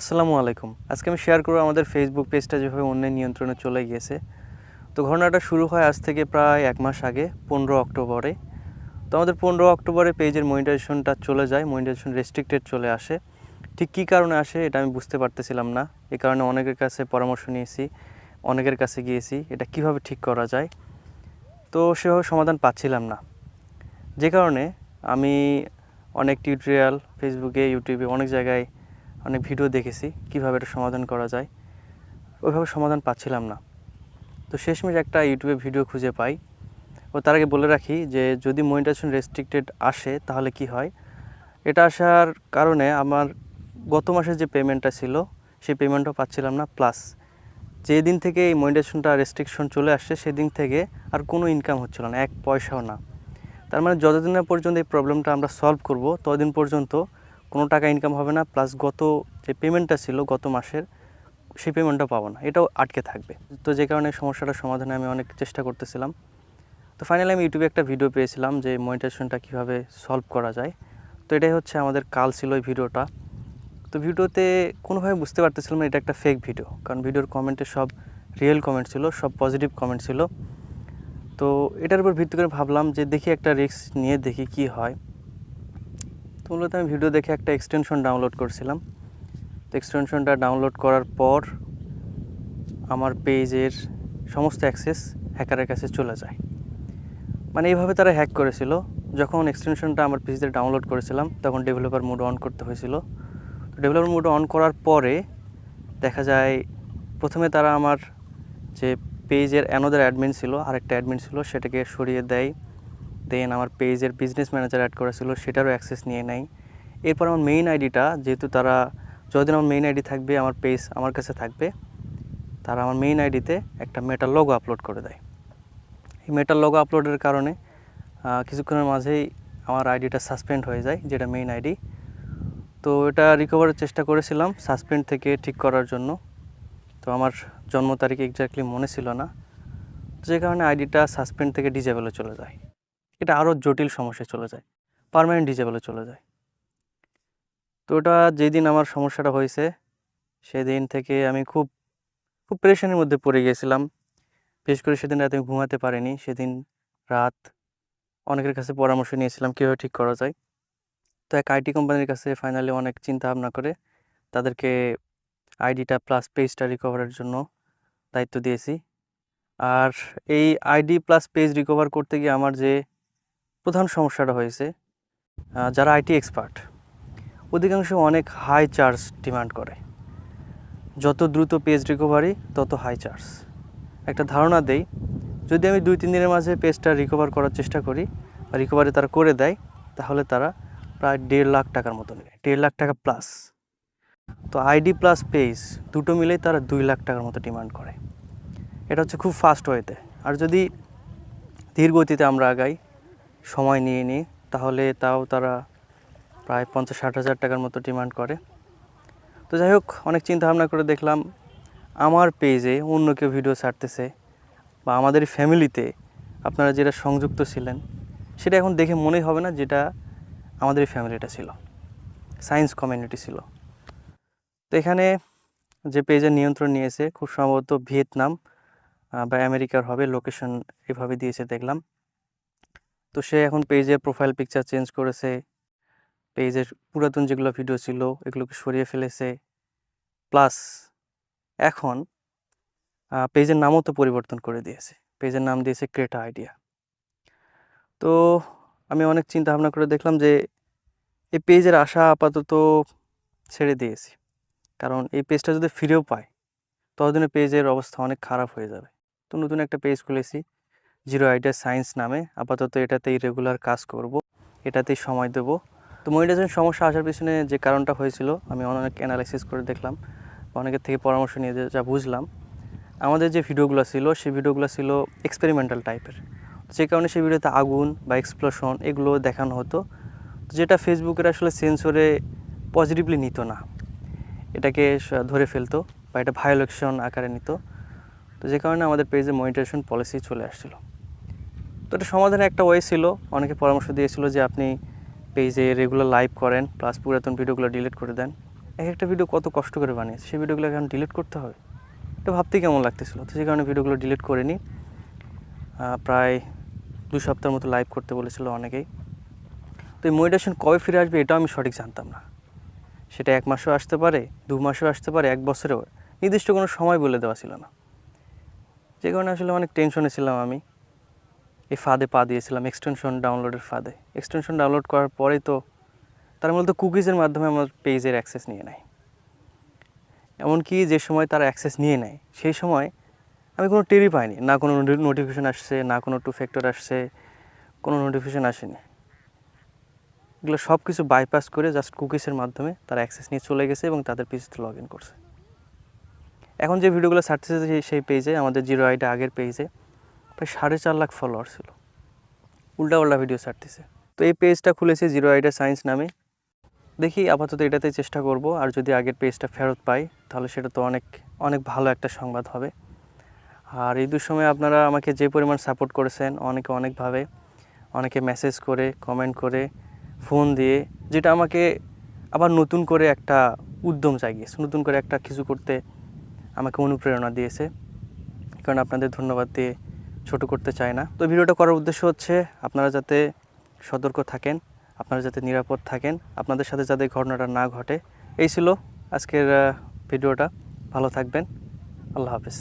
আসসালামু আলাইকুম। আজকে আমি শেয়ার করব আমাদের ফেসবুক পেজটা যেভাবে অন্যের নিয়ন্ত্রণে চলে গিয়েছে। তো ঘটনাটা শুরু হয় আজ থেকে প্রায় এক মাস আগে, পনেরো অক্টোবরে। তো আমাদের পনেরো অক্টোবরে পেজের মনিটাইজেশনটা চলে যায় মনিটাইজেশন রেস্ট্রিক্টেড চলে আসে। ঠিক কী কারণে আসে এটা আমি বুঝতে পারতেছিলাম না। এ কারণে অনেকের কাছে পরামর্শ নিয়েছি, অনেকের কাছে গিয়েছি এটা কীভাবে ঠিক করা যায়। তো সেভাবে সমাধান পাচ্ছিলাম না। যে কারণে আমি অনেক টিউটোরিয়াল ফেসবুকে ইউটিউবে অনেক জায়গায় অনেক ভিডিও দেখেছি, কীভাবে এটা সমাধান করা যায়। ওইভাবে সমাধান পাচ্ছিলাম না। তো শেষমেশ একটা ইউটিউবে ভিডিও খুঁজে পাই। ও তার আগে বলে রাখি যে, যদি মনিটাইজেশন রেস্ট্রিক্টেড আসে, তাহলে কি হয়? এটা আসার কারণে আমার গত মাসের যে পেমেন্টটা ছিল, সেই পেমেন্টও পাচ্ছিলাম না। প্লাস যেই দিন থেকে এই মনিটাইজেশনটা রেস্ট্রিকশন চলে আসছে, সেদিন থেকে আর কোনো ইনকাম হচ্ছিল না, এক পয়সাও না। তার মানে যতদিন না পর্যন্ত এই প্রবলেমটা আমরা সলভ করব, ততদিন পর্যন্ত কোনো টাকা ইনকাম হবে না প্লাস গত যে পেমেন্টটা ছিল গত মাসের, সেই পেমেন্টটা পাবো না, এটাও আটকে থাকবে। তো যে কারণে সমস্যাটার সমাধানে আমি অনেক চেষ্টা করতেছিলাম। তো ফাইনালি আমি ইউটিউবে একটা ভিডিও পেয়েছিলাম যে মনিটাইজেশনটা কীভাবে সলভ করা যায়। তো এটাই হচ্ছে আমাদের কাল ছিল ওই ভিডিওটা তো ভিডিওতে কোনোভাবে বুঝতে পারতেছিলাম না এটা একটা ফেক ভিডিও কারণ ভিডিওর কমেন্টে সব রিয়েল কমেন্ট ছিল, সব পজিটিভ কমেন্ট ছিল। তো এটার উপর ভিত্তি করে ভাবলাম যে দেখি একটা রিস্ক নিয়ে দেখি কি হয়। তো মূলত আমি ভিডিও দেখে একটা এক্সটেনশন ডাউনলোড করছিলাম। তো এক্সটেনশনটা ডাউনলোড করার পর আমার পেজের সমস্ত অ্যাক্সেস হ্যাকারের কাছে চলে যায়। মানে এইভাবে তারা হ্যাক করেছিল। যখন এক্সটেনশনটা আমার পেজে ডাউনলোড করেছিলাম, তখন ডেভেলপার মোড অন করতে হয়েছিল। তো ডেভেলপার মোড অন করার পরে দেখা যায়, প্রথমে তারা আমার যে পেজের অ্যানোদার অ্যাডমিন ছিল, আরেকটা অ্যাডমিন ছিল, সেটাকে সরিয়ে দেয়। দেন আমার পেজের বিজনেস ম্যানেজার অ্যাড করা ছিল সেটারও অ্যাক্সেস নিয়ে নেয় এরপর আমার মেইন আইডিটা যেহেতু তারা যতদিন আমার মেইন আইডি থাকবে, আমার পেজ আমার কাছে থাকবে, তারা আমার মেইন আইডিতে একটা মেটাল লোগো আপলোড করে দেয়। এই মেটাল লোগো আপলোডের কারণে কিছুক্ষণের মাঝেই আমার আইডিটা সাসপেন্ড হয়ে যায়, যেটা মেইন আইডি তো এটা রিকভারের চেষ্টা করেছিলাম সাসপেন্ড থেকে ঠিক করার জন্য। তো আমার জন্ম তারিখ এক্স্যাক্টলি মনে ছিল না। যে কারণে আইডিটা সাসপেন্ড থেকে ডিজেবলে চলে যায়। এটা আরও জটিল সমস্যায় চলে যায় পার্মানেন্ট ডিজেবলে চলে যায়। তো ওটা যেদিন আমার সমস্যাটা হয়েছে, সেদিন থেকে আমি খুব খুব প্রেশানের মধ্যে পড়ে গিয়েছিলাম বিশেষ করে সেদিন রাতে আমি ঘুমাতে পারিনি, সেদিন রাত অনেকের কাছে পরামর্শ নিয়েছিলাম কীভাবে ঠিক করা যায়। তো এক আইটি কোম্পানির কাছে ফাইনালি অনেক চিন্তা ভাবনা করে তাদেরকে আইডিটা প্লাস পেজটা রিকভারের জন্য দায়িত্ব দিয়েছি। আর এই আইডি প্লাস পেজ রিকভার করতে গিয়ে আমার যে প্রধান সমস্যাটা হয়েছে যারা আইটি এক্সপার্ট, অধিকাংশ অনেক হাই চার্জ ডিমান্ড করে। যত দ্রুত পেজ রিকভারি তত হাই চার্জ একটা ধারণা দেই, যদি আমি দুই তিন দিনের মাঝে পেজটা রিকভার করার চেষ্টা করি বা রিকভারি তারা করে দেয়, তাহলে তারা প্রায় দেড় লাখ টাকার মতো নেয়, দেড় লাখ টাকা প্লাস তো আইডি প্লাস পেজ দুটো মিলেই তারা দুই লাখ টাকার মতো ডিমান্ড করে। এটা হচ্ছে খুব ফাস্ট ওয়েতে আর যদি ধীর গতিতে আমরা আগাই সময় নিয়ে নিই, তাহলে তাও তারা প্রায় পঞ্চাশ ষাট হাজার টাকার মতো ডিমান্ড করে। তো যাই হোক, অনেক চিন্তা ভাবনা করে দেখলাম, আমার পেজে অন্য কেউ ভিডিও ছাড়তেছে বা আমাদের ফ্যামিলিতে আপনারা যেটা সংযুক্ত ছিলেন, সেটা এখন দেখে মনেই হবে না যেটা আমাদের ফ্যামিলিটা ছিল। সায়েন্স কমিউনিটি ছিল। তো এখানে যে পেজের নিয়ন্ত্রণ নিয়েছে, খুব সম্ভবত ভিয়েতনাম বা আমেরিকার হবে লোকেশন এভাবে দিয়েছে দেখলাম। তো সে এখন পেজের প্রোফাইল পিকচার চেঞ্জ করেছে পেজের পুরাতন যেগুলো ভিডিও ছিল এগুলোকে সরিয়ে ফেলেছে প্লাস এখন পেজের নামও তো পরিবর্তন করে দিয়েছে পেজের নাম দিয়েছে ক্রেটা আইডিয়া তো আমি অনেক চিন্তা ভাবনা করে দেখলাম যে, এই পেজের আশা আপাতত ছেড়ে দিয়েছি। কারণ এই পেজটা যদি ফিরেও পায়, ততদিনে পেজের অবস্থা অনেক খারাপ হয়ে যাবে। তো নতুন একটা পেজ খুলেছি জিরো আইডিয়া সায়েন্স নামে। আপাতত এটাতেই রেগুলার কাজ করব। এটাতেই সময় দেব। তো মনিটাইজেশন সমস্যা আসার পিছনে যে কারণটা হয়েছিল, আমি অনেক অ্যানালাইসিস করে দেখলাম, অনেকের থেকে পরামর্শ নিয়ে যা বুঝলাম। আমাদের যে ভিডিওগুলো ছিল, সেই ভিডিওগুলো ছিল এক্সপেরিমেন্টাল টাইপের যে কারণে সেই ভিডিওতে আগুন বা এক্সপ্লোশন এগুলো দেখানো হতো। যেটা ফেসবুকের আসলে সেন্সরে পজিটিভলি নিত না। এটাকে ধরে ফেলতো বা এটা ভায়োলেকশন আকারে নিত। তো যে কারণে আমাদের পেজে মনিটাইজেশন পলিসি চলে আসছিল। এটা সমাধানের একটা ওয়ে ছিল। অনেকে পরামর্শ দিয়েছিল যে আপনি পেজে রেগুলার লাইভ করেন প্লাস পুরাতন ভিডিওগুলো ডিলিট করে দেন। এক একটা ভিডিও কত কষ্ট করে বানিয়েছে, সেই ভিডিওগুলো এখন ডিলিট করতে হবে এটা ভাবতে কেমন লাগতেছিল? তো সেই কারণে ভিডিওগুলো ডিলিট করে নিই প্রায় দু সপ্তাহের মতো লাইভ করতে বলেছিল অনেকেই। তো এই মনিটাইজেশন কবে ফিরে আসবে এটাও আমি সঠিক জানতাম না। সেটা এক মাসেও আসতে পারে, দু মাসেও আসতে পারে, এক বছরেও। নির্দিষ্ট কোনো সময় বলে দেওয়া ছিল না। যে কারণে আসলে অনেক টেনশনে ছিলাম আমি। এই ফাঁদে পা দিয়েছিলাম এক্সটেনশন ডাউনলোডের ফাঁদে। এক্সটেনশন ডাউনলোড করার পরেই তো তারা মূলত কুকিজের মাধ্যমে আমার পেজের অ্যাক্সেস নিয়ে নেয়। এমনকি যে সময় তারা অ্যাক্সেস নিয়ে নেয়, সেই সময় আমি কোনো টেরই পাইনি। না কোনো নোটিফিকেশন আসছে, না কোনো টু ফ্যাক্টর আসছে, কোনো নোটিফিকেশন আসেনি। এগুলো সব কিছু বাইপাস করে জাস্ট কুকিজের মাধ্যমে তারা অ্যাক্সেস নিয়ে চলে গেছে এবং তাদের পেজতে লগ ইন করছে। এখন যে ভিডিওগুলো ছাড়তেছে সেই পেজে আমাদের জিরো আইডা আগের পেজে প্রায় সাড়ে চার লাখ ফলোয়ার ছিল। উল্টা উল্টা ভিডিও ছাড়তেছে। তো এই পেজটা খুলেছি জিরো আইডা সায়েন্স নামে। দেখি আপাতত এটাতে চেষ্টা করব, আর যদি আগের পেজটা ফেরত পাই, তাহলে সেটা তো অনেক অনেক ভালো একটা সংবাদ হবে। আর এই দুসময়ে আপনারা আমাকে যে পরিমাণ সাপোর্ট করেছেন, অনেকে অনেকভাবে, অনেকে মেসেজ করে কমেন্ট করে ফোন দিয়ে, যেটা আমাকে আবার নতুন করে একটা উদ্যম জাগিয়েছে, নতুন করে একটা কিছু করতে আমাকে অনুপ্রেরণা দিয়েছে। কারণ আপনাদের ধন্যবাদ দিয়ে ছোট করতে চাই না। তো ভিডিওটা করার উদ্দেশ্য হচ্ছে আপনারা যাতে সতর্ক থাকেন, আপনারা যাতে নিরাপদ থাকেন, আপনাদের সাথে যাতে ঘটনাটা না ঘটে। এই ছিল আজকের ভিডিওটা। ভালো থাকবেন। আল্লাহ হাফেজ।